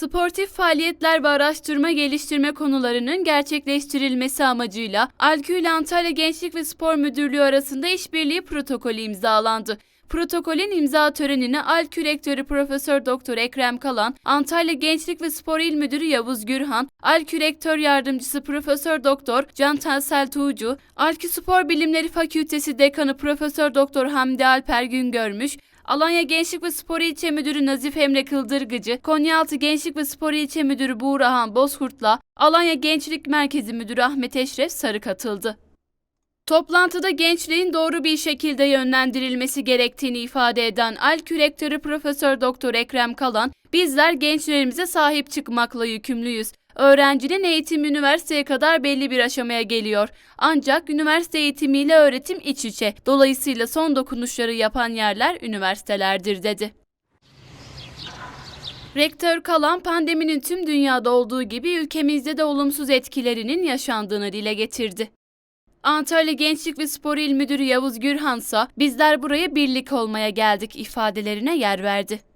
Sportif faaliyetler ve araştırma geliştirme konularının gerçekleştirilmesi amacıyla Alkü ile Antalya Gençlik ve Spor Müdürlüğü arasında işbirliği protokolü imzalandı. Protokolün imza törenine Alkü Rektörü Profesör Doktor Ekrem Kalan, Antalya Gençlik ve Spor İl Müdürü Yavuz Gürhan, Alkü Rektör Yardımcısı Profesör Doktor Can Tensel Tuğcu, Alkü Spor Bilimleri Fakültesi Dekanı Profesör Doktor Hamdi Alper Güngörmüş, Alanya Gençlik ve Spor İlçe Müdürü Nazif Emre Kıldırgıcı, Konyaaltı Gençlik ve Spor İlçe Müdürü Buğrahan Bozkurt'la Alanya Gençlik Merkezi Müdürü Ahmet Eşref Sarı katıldı. Toplantıda gençliğin doğru bir şekilde yönlendirilmesi gerektiğini ifade eden ALKÜ Rektörü Profesör Doktor Ekrem Kalan, bizler gençlerimize sahip çıkmakla yükümlüyüz. Öğrencinin eğitim üniversiteye kadar belli bir aşamaya geliyor. Ancak üniversite eğitimiyle öğretim iç içe. Dolayısıyla son dokunuşları yapan yerler üniversitelerdir dedi. Rektör Kalan pandeminin tüm dünyada olduğu gibi ülkemizde de olumsuz etkilerinin yaşandığını dile getirdi. Antalya Gençlik ve Spor İl Müdürü Yavuz Gürhansa bizler buraya birlik olmaya geldik ifadelerine yer verdi.